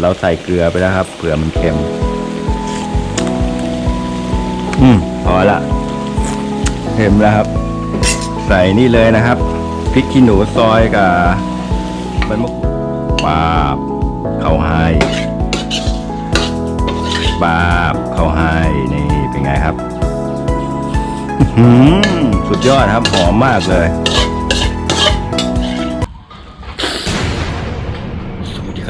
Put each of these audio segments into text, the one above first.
เราใส่เกลือไปแล้วครับเผื่อมันเค็ม อืมพอละเค็มแล้วครับ ใส่นี่เลยนะครับพริกขี้หนูซอยกับใบมะกรูดปาบเข้าให้ปาบเข้าให้นี่เป็นไงครับหือสุดยอดครับหอมมากเลย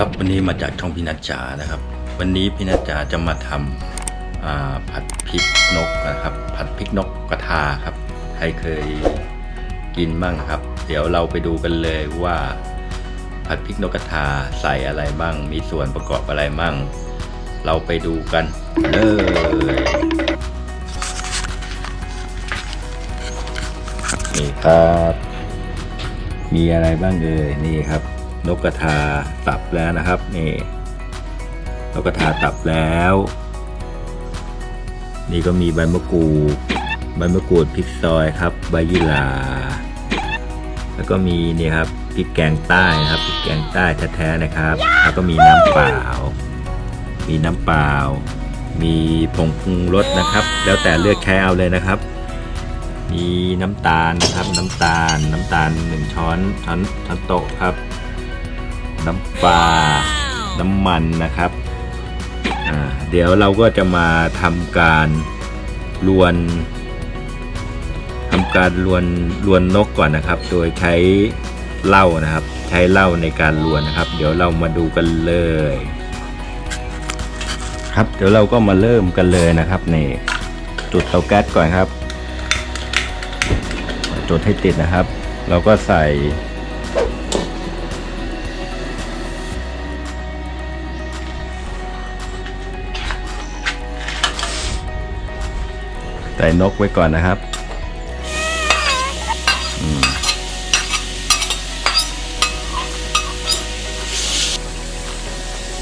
ครับวันนี้มาจากช่องพินัจจานะครับ วันนี้พินัจจาจะมาทำาผัดพริกนกนะครับผัดพริกนกกระทาครับใครเคยกินบ้างครับ เดี๋ยวเราไปดูกันเลยว่า ผัดพริกนกกระทาใส่อะไรบ้าง มีส่วนประกอบอะไรบ้างเราไปดูกันเลยนี่ครับ มีอะไรบ้างเอ่ยนี่ครับ นกกระทาตับแล้วนะครับนี่นกกระทาตับแล้ว นี่ก็มีใบมะกรูดใบมะกรูดพริกซอยครับ ใบยี่หร่าแล้วก็มีนี่ครับพริกแกงใต้นะครับพริกแกงใต้แท้ๆนะครับ แล้วก็มีน้ำเปล่า มีน้ำเปล่า มีผงปรุงรสนะครับ แล้วแต่เลือกใช้เอาเลยนะครับ มีน้ำตาลนะครับน้ำตาลน้ำตาลหนึ่งช้อนช้อนช้อนโต๊ะครับ น้ำปลา น้ำมันนะครับอ่าเดี๋ยวเราก็จะมาทำการลวนทำการลวนลวนนกก่อนนะครับ โดยใช้เหล้านะครับ ใช้เหล้าในการลวนนะครับ เดี๋ยวเรามาดูกันเลย ครับ เดี๋ยวเราก็มาเริ่มกันเลยนะครับนี่จุดเตาแก๊สก่อนครับ จุดให้ติดนะครับ เราก็ใส่ ใส่นกไว้ก่อนนะครับ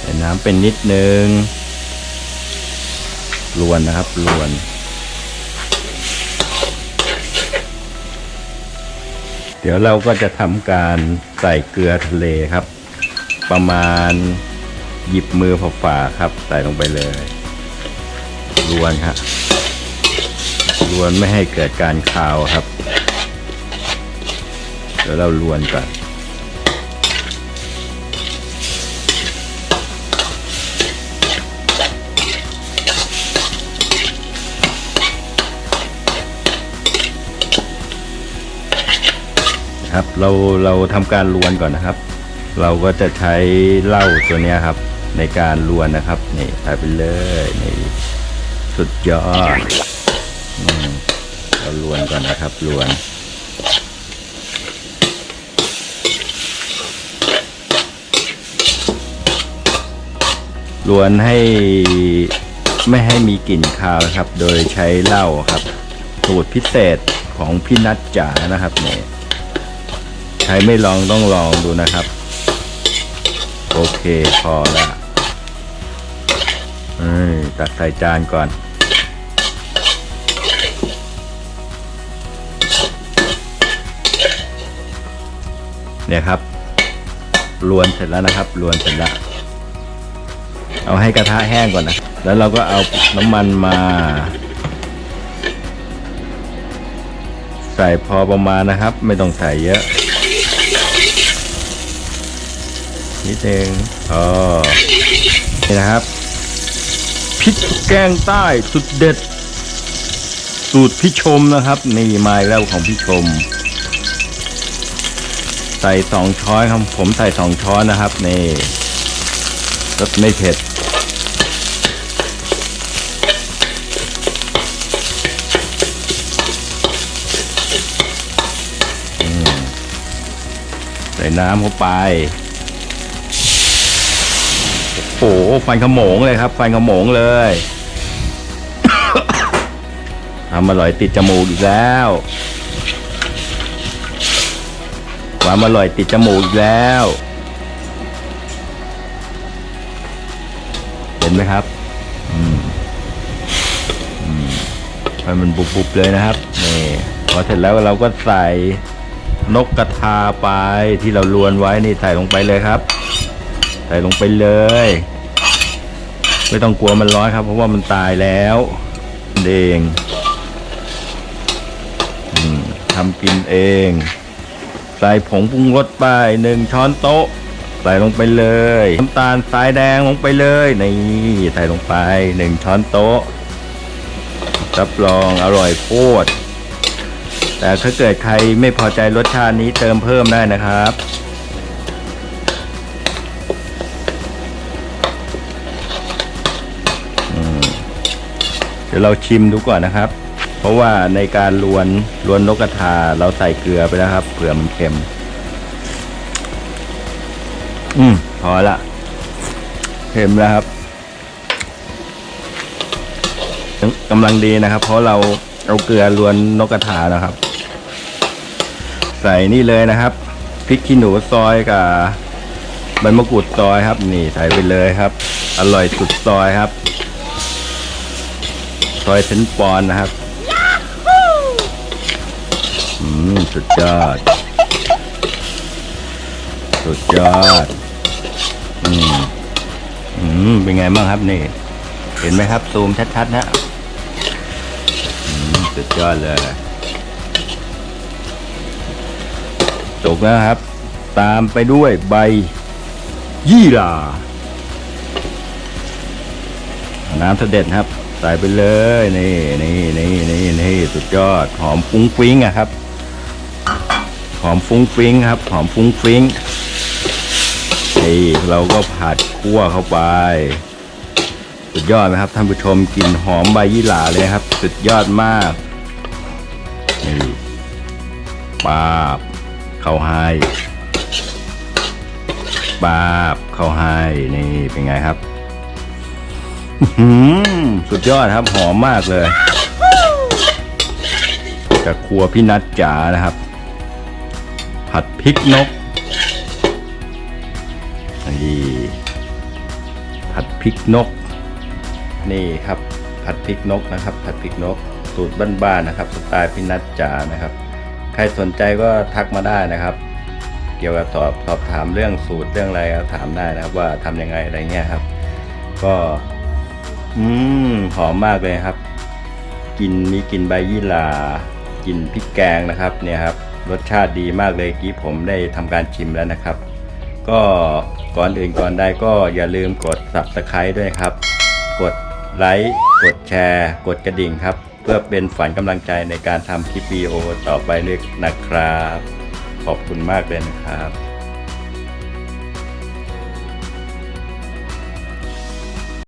ใส่น้ำเป็นนิดนึงลวนนะครับลวนเดี๋ยวเราก็จะทำการใส่เกลือทะเลครับ ประมาณหยิบมือพอฝ่าครับ ใส่ลงไปเลยรวนครับ รวนไม่ให้เกิดการคาวครับ เดี๋ยวเรารวนก่อนครับเราเราทำการรวนก่อนนะครับ เราก็จะใช้เหล้าตัวนี้ครับ ในการรวนนะครับนี่ใส่ไปเลยนี่สุดยอด เรารวนก่อนนะครับรวนรวนให้ไม่ให้มีกลิ่นคาวนะครับ โดยใช้เหล้าครับ สูตรพิเศษของพี่นัทจ๋านะครับเนี่ยใครไม่ลองต้องลองดูนะครับ โอเคพอละเอ้ยตักใส่จานก่อน เนี่ยครับรวนเสร็จแล้วนะครับรวนเสร็จแล้ว เอาให้กระทะแห้งก่อนนะ แล้วเราก็เอาน้ำมันมา ใส่พอประมาณนะครับ ไม่ต้องใส่เยอะนิดนึงอ๋อนี่นะครับพริกแกงใต้สุดเด็ด สูตรพี่ชมนะครับ นี่มาแล้วของพี่ชม ใส่สองช้อนครับผมใส่สองช้อนนะครับนี่รสไม่เผ็ดใส่น้ำเข้าไป โอ้โหฟันขโมงเลยครับฟันขโมงเลยทำอร่อยติดจมูกอีกแล้ว ความอร่อยติดจมูกอีกแล้ว เห็นไหมครับอืมอืมมันบุบๆเลยนะครับนี่พอเสร็จแล้วเราก็ใส่นกกระทาไปที่เราลวนไว้นี่ใส่ลงไปเลยครับ ใส่ลงไปเลย ไม่ต้องกลัวมันร้อนครับ เพราะว่ามันตายแล้วเองอืมทำกินเอง ใส่ผงปรุงรสไปหนึ่งช้อนโต๊ะ ใส่ลงไปเลยน้ำตาลทรายแดงลงไปเลยนี่ใส่ลงไปหนึ่งช้อนโต๊ะรับรองอร่อยโคตรแต่ถ้าเกิดใครไม่พอใจรสชาตินี้เติมเพิ่มได้นะครับ เดี๋ยวเราชิมดูก่อนนะครับ เพราะว่าในการลวนลวนนกกระทาเราใส่เกลือไปแล้วครับเผื่อมันเค็ม อืมพอละเค็มแล้วครับกำลังดีนะครับ เพราะเราเอาเกลือลวนนกกระทานะครับ ใส่นี่เลยนะครับพริกขี้หนูซอยกับใบมะกรูดซอยครับ นี่ใส่ไปเลยครับ อร่อยสุดซอยครับ ซอยเซนปอนนะครับ อืมสุดยอด สุดยอด อืม อืม เป็นไงบ้างครับนี่ เห็นไหมครับ ซูมชัดๆนะอืมสุดยอดเลยจบแล้วครับ ตามไปด้วยใบยี่หร่าน้ำเสด็จครับ ใส่ไปเลย นี่นี่นี่นี่นี่สุดยอด หอมฟุ้งฟิ้งอะครับ อมฟุ้งฟิ้งครับ หอมฟุ้งฟิ้งนี่เราก็ผัดคั่วเข้าไป สุดยอดนะครับท่านผู้ชมกลิ่นหอมใบยี่หร่าเลยครับ สุดยอดมากนี่ปาบ เข้าให้ปาบ เข้าให้นี่เป็นไงครับสุดยอดครับหอมมากเลยจากครัวพี่นัทจ๋านะครับ ผัดพริกนกนี่ผัดพริกนก นี่ครับ ผัดพริกนกนะครับ ผัดพริกนก สูตรบ้านๆนะครับสไตล์พี่นัทจ๋านะครับ ใครสนใจก็ทักมาได้นะครับ เกี่ยวกับสอบสอบถามเรื่องสูตรเรื่องอะไรก็ถามได้นะครับ ว่าทำยังไงอะไรเงี้ยครับ ก็ อืมหอมมากเลยครับ กินมีกลิ่นใบยี่หร่ากลิ่นพริกแกงนะครับ เนี่ยครับ รสชาติดีมากเลยกี้ผมได้ทำการชิมแล้วนะครับ ก็ก่อนอื่นก่อนใดก็อย่าลืมกด subscribe ด้วยครับ กดไลค์กดแชร์ กดกระดิ่งครับ เพื่อเป็นฝันกำลังใจในการทำคลิปวิดีโอต่อไปเลยนะครับ ขอบคุณมากเลยนะครับ